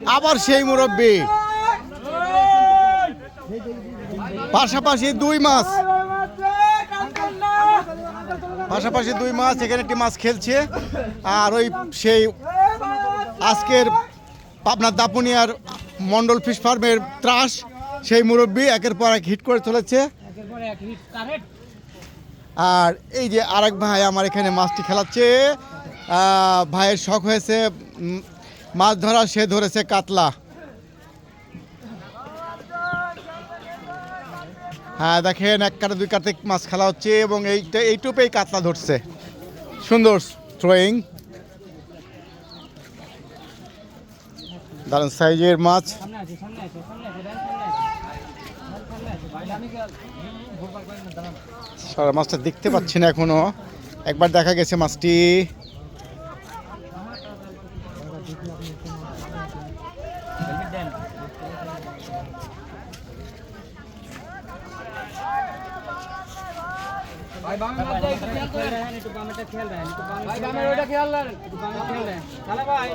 আবার সেই মুরব্বী। পাশাপাশি দুই মাছ। পাশাপাশি দুই মাছ, এখানে একটি মাছ খেলছে। আর ওই সেই আজকের পাবনার দাপুনিয়ার মন্ডল ফিশ ফার্মের ত্রাস, সেই মুরব্বী একের পর এক হিট করে চলেছে। আর এই যে আরেক ভাই আমার এখানে মাছটি খেলাচ্ছে ভাইয়ের শখ হয়েছে মাছ ধরা, সে ধরেছে কাতলা। হ্যাঁ দেখেন, এক কাটা, দুই কাটে মাছ খেলা হচ্ছে এবং এইটা এইটুপেই কাতলা ধরছে। সুন্দর থ্রোয়িং দারুণ সাইজের মাছ। সারা মাছটা দেখতে পাচ্ছি না এখনও। একবার দেখা গেছে মাছটি। ভাই বামে না একটু একটু একটু ভাই ওটা একটু তাহলে ভাই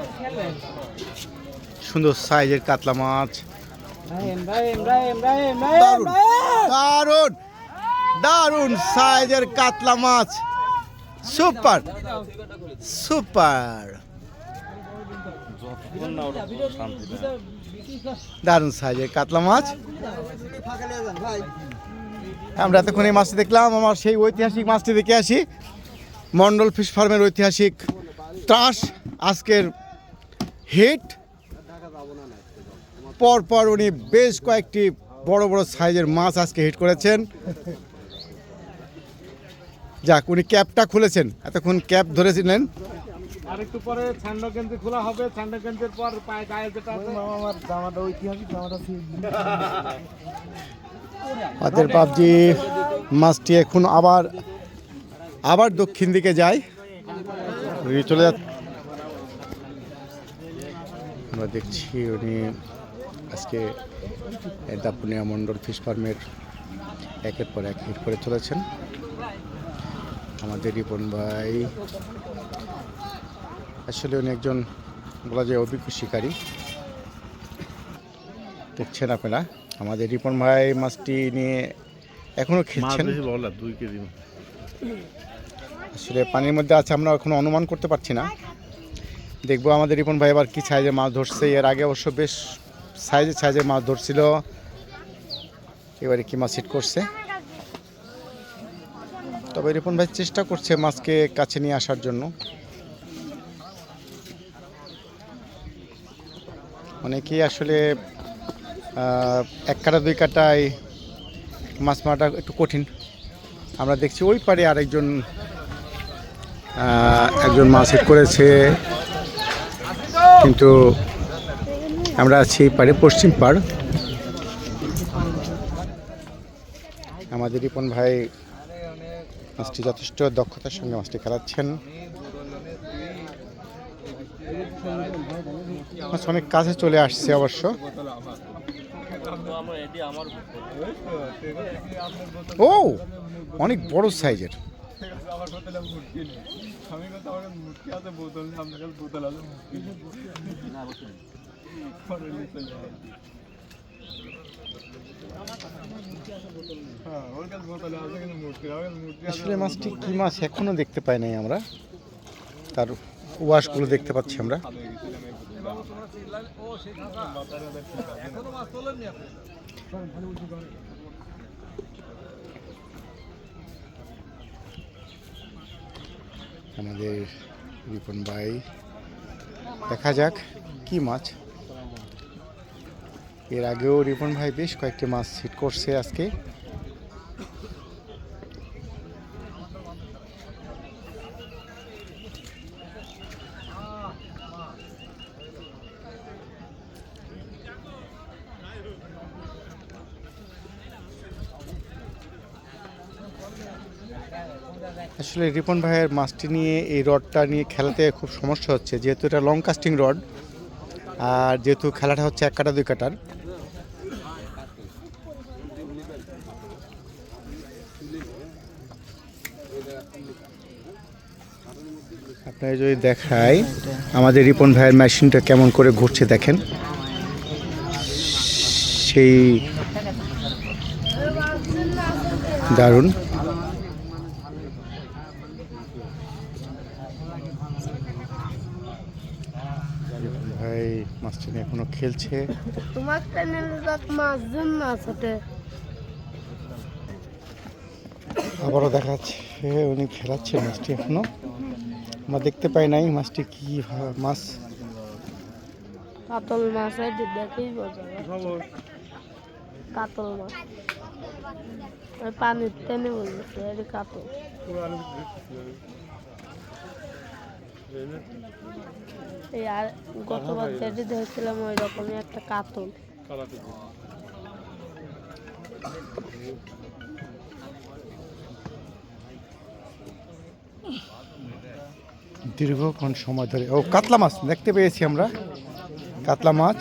সুন্দর সাইজের কাতলা মাছ। দারুণ দারুণ সাইজের কাতলা মাছ। Super super. দারুণ সাইজের কাতলা মাছ। আমরা এতক্ষণ এই মাছটি দেখলাম, আমার সেই ঐতিহাসিক মাছটি দেখে আসি। মন্ডল ফিশ ফার্মের ঐতিহাসিক ত্রাস, আজকের হিট পর পর উনি বেশ কয়েকটি বড় বড় সাইজের মাছ আজকে হিট করেছেন। যাক, উনি ক্যাপটা খুলেছেন। এতক্ষণ ক্যাপ ধরেছিলেন। আরেকটু পরে ছান্ড কেন্দ্রে খোলা হবে। ছান্ড কেন্দ্রের পর পায়ে গায়ে যেটা আছে আমার জামাটা ঐতিহাসিক জামাটা হাতের পাবজি মাছটি এখন আবার আবার দক্ষিণ দিকে যায়। চলে যাচ্ছে। আমরা দেখছি উনি আজকে দাপুনিয়া মন্ডল ফিশ ফার্মের একের পর এক হিট করে চলেছেন। আমাদের রিপন ভাই আসলে উনি একজন বলা যায় অভিজ্ঞ শিকারী। দেখছেন আপনারা আমাদের রিপন ভাই মাছটি নিয়ে এখনও খেলছেন। আসলে পানির মধ্যে আছে আমরা এখনও অনুমান করতে পারছি না। দেখব আমাদের রিপন ভাই এবার কী সাইজে মাছ ধরছে। এর আগে অবশ্য বেশ সাইজে সাইজে মাছ ধরছিল। এবারে কি মাছ হিট করছে? তবে রিপন ভাই চেষ্টা করছে মাছকে কাছে নিয়ে আসার জন্য। অনেকেই আসলে এক কাটা, দুই কাটায় মাছ মারাটা একটু কঠিন। আমরা দেখছি ওই পারে আরেকজন একজন মাছ হিট করেছে। কিন্তু আমরা আছি পারে পশ্চিম পাড়। আমাদের রিপন ভাই মাছটি যথেষ্ট দক্ষতার সঙ্গে মাছটি খেলাচ্ছেন। মাছ অনেক কাছে চলে আসছে অবশ্য। ও, অনেক বড় সাইজের। আসলে মাছটি কি মাছ এখনও দেখতে পাই নাই আমরা। তার ওয়াশগুলো দেখতে পাচ্ছি আমরা। আমাদের রিপন ভাই। দেখা যাক কি মাছ। এর আগেও রিপন ভাই বেশ কয়েকটি মাছ হিট করছে আজকে। আসলে রিপন ভাইয়ের মাছটি নিয়ে এই রডটা নিয়ে খেলাতে খুব সমস্যা হচ্ছে। যেহেতু এটা লং কাস্টিং রড আর যেহেতু খেলাটা হচ্ছে এক কাটা, দুই কাটার। আপনার যদি দেখাই, আমাদের রিপন ভাইয়ের মেশিনটা কেমন করে ঘুরছে দেখেন। সেই দারুণ। ভাই মাছটা নিয়ে এখনও খেলছে। তোমার মাছ জন্য আছে আবারও দেখাচ্ছে উনি খেলাচ্ছে মাছটি এখনও। আমরা দেখতে পাই নাই মাছটি কি মাছ কাতল মাছ দেখেই বোঝা কাতল মাছ পানির টেনে বলছে কাতল। এই আর গতবার যেটি দেখছিলাম ওই রকমই একটা কাতল। দীর্ঘক্ষণ সময় ধরে। ও কাতলা মাছ দেখতে পেয়েছি আমরা। কাতলা মাছ।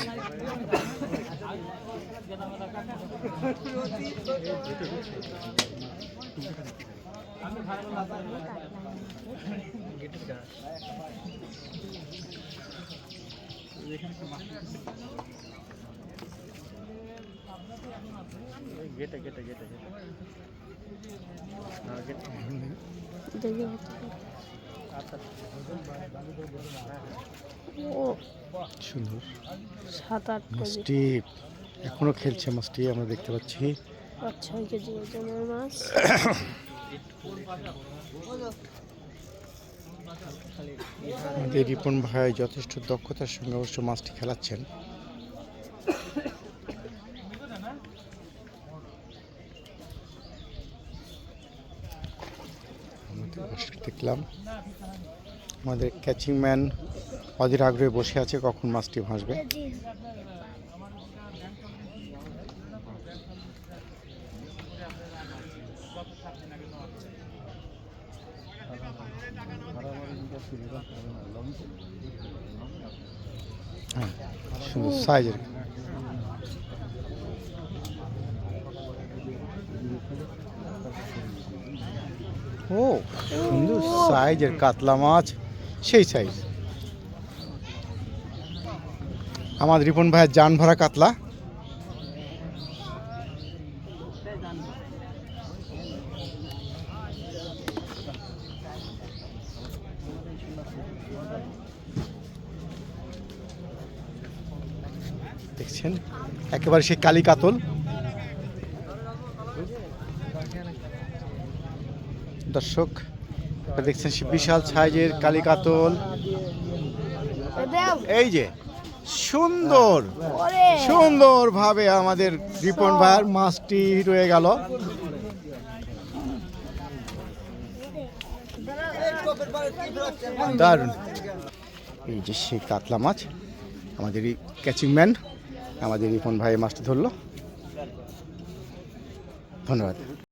সুন্দর। সাত আট মাছটি এখনও খেলছে মাছটি আমরা দেখতে পাচ্ছি। পাঁচ ছয় কেজি ওজনের মাছ। আমাদের রিপন ভাই যথেষ্ট দক্ষতার সঙ্গে অবশ্য মাছটি খেলাচ্ছেন। দেখলাম। আমাদের ক্যাচিং ম্যান অধীর আগ্রহে বসে আছে কখন মাছটি ভাসবে। সাইজের। ও সুন্দর সাইজের কাতলা মাছ সেই সাইজ। আমার রিপন ভাইয়ের জান ভরা কাতলা। দেখছেন? একেবারে সেই কালী কাতল। দর্শক দেখছেন বিশাল সাইজের কালী কাতল। এই যে সুন্দর। সুন্দরভাবে আমাদের রিপন ভাইয়ের মাছটি রয়ে গেল। দারুণ। এই যে সেই কাতলা মাছ, আমাদের এই ক্যাচিং ম্যান আমাদের রিপন ভাই মাছটা ধরলো। ধন্যবাদ।